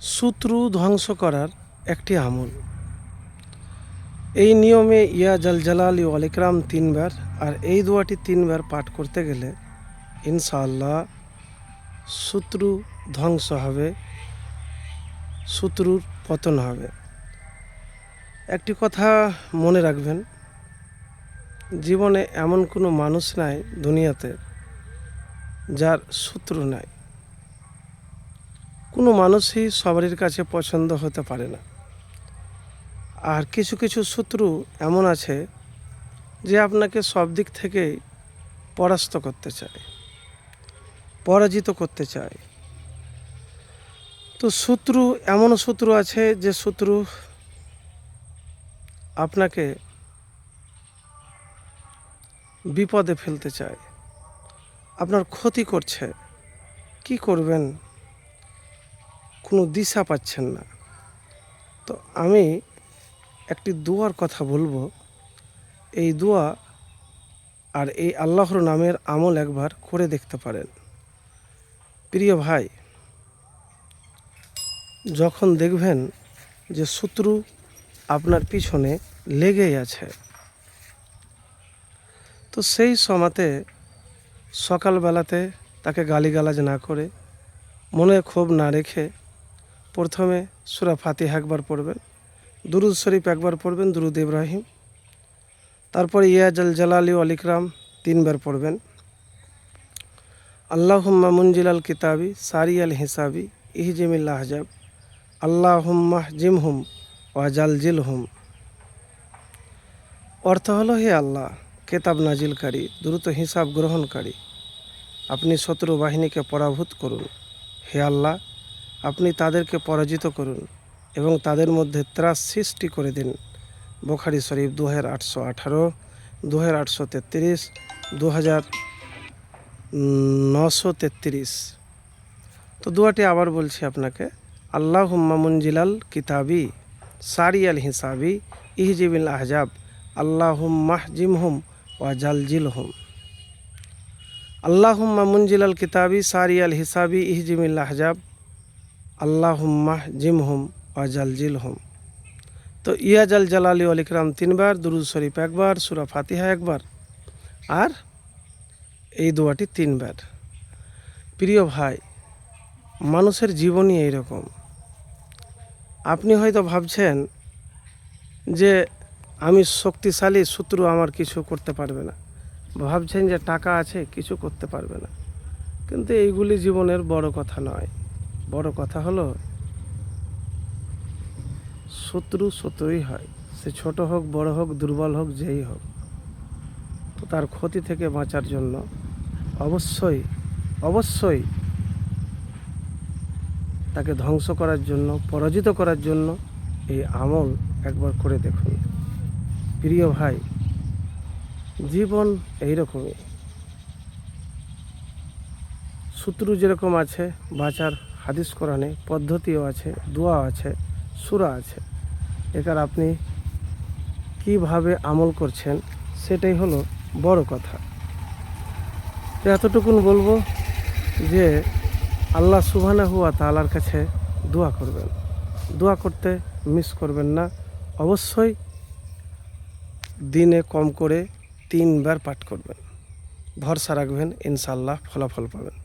শত্রু ধ্বংস করার একটি আমল। এই নিয়মে ইয়া জাল জালালি অলিকরাম তিনবার আর এই দোয়াটি তিনবার পাঠ করতে গেলে ইনশাআল্লাহ শত্রু ধ্বংস হবে, শত্রুর পতন হবে। একটি কথা মনে রাখবেন, জীবনে এমন কোনো মানুষ নাই দুনিয়াতে যার শত্রু নাই। কোনো মানুষই সবারই কাছে পছন্দ হতে পারে না। আর কিছু কিছু শত্রু এমন আছে যে আপনাকে সব দিক থেকেই পরাস্ত করতে চায়, পরাজিত করতে চায়। তো শত্রু এমন শত্রু আছে যে শত্রু আপনাকে বিপদে ফেলতে চায়। আপনার ক্ষতি করছে। কি করবেন? কোনো দিশা পাচ্ছেন না। তো আমি একটি দোয়ার কথা বলব। এই দোয়া আর এই আল্লাহর নামের আমল একবার করে দেখতে পারেন। প্রিয় ভাই, যখন দেখবেন যে শত্রু আপনার পিছনে লেগেই আছে, তো সেই সময়তে সকালবেলাতে তাকে গালিগালাজ না করে মনে ক্ষোভ না রেখে প্রথমে সুরা ফাতিহা একবার পড়বেন, দুরুদ শরীফ একবার পড়বেন, দুরুদ ইব্রাহিম। তারপরে ইয়াজাল জালালি অলিকরাম তিনবার পড়বেন। আল্লাহ আল্লাহুম্মা মুনজিলাল কিতাবি সারি আল হিসাবি ইহজিমিল্লা হাজাব। আল্লাহুম্মাহ জিমহুম ওয়াজাল জিল হুম অর্থ হলো হে আল্লাহ, কেতাব নাজিলকারী, দ্রুত হিসাব গ্রহণকারী। আপনি শত্রু বাহিনীকে পরাভূত করুন। হে আল্লাহ আপনি তাদেরকে পরাজিত করুন এবং তাদের মধ্যে ত্রাস সৃষ্টি করে দিন। বোখারি শরীফ দু হাজার আটশো আঠারো দু হাজার আটশো তেত্রিশ দু হাজার নশো তেত্রিশ। তো দুয়াটি আবার বলছি আপনাকে। আল্লাহ হুম্মামুনজিলাল কিতাবি সারি আল হিসাবি, ইহজিবিল আহজাব আল্লাহ মাহজিম হুম ওয়া জালজিল হুম আল্লাহ মুনজিলাল কিতাবি সারি আল হিসাবি ইহজিমিল আহজাব আল্লাহ জিম হুম ওয়াজালজিল হুম তো ইয়াজাল জালালি অল ইকরাম তিনবার, দুরুদ শরীফ একবার, সুরা ফাতিহা একবার আর এই দোয়াটি তিনবার। প্রিয় ভাই, মানুষের জীবনই এইরকম। আপনি হয়তো ভাবছেন যে আমি শক্তিশালী, শত্রু আমার কিছু করতে পারবে না। ভাবছেন যে টাকা আছে, কিছু করতে পারবে না। কিন্তু এইগুলি জীবনের বড় কথা নয়। বড় কথা হলো, শত্রু শত্রুই হয়। সে ছোট হোক, বড় হোক, দুর্বল হোক, যেই হোক। তো তার ক্ষতি থেকে বাঁচার জন্য অবশ্যই অবশ্যই তাকে ধ্বংস করার জন্য, পরাজিত করার জন্য এই আমল একবার করে দেখুন। প্রিয় ভাই, জীবন এইরকমই। শত্রু যেরকম আছে, বাঁচার হাদিস কোরআনে পদ্ধতিও আছে দোয়া আছে, সুরা আছে। এটার আপনি কীভাবে আমল করছেন সেটাই হলো বড় কথা। এতটুকুন বলব যে আল্লাহ সুবহানা হুয়া তালার কাছে দোয়া করবেন। দোয়া করতে মিস করবেন না। অবশ্যই দিনে কম করে তিনবার পাঠ করবেন। ভরসা রাখবেন ইনশাল্লাহ ফলাফল পাবেন।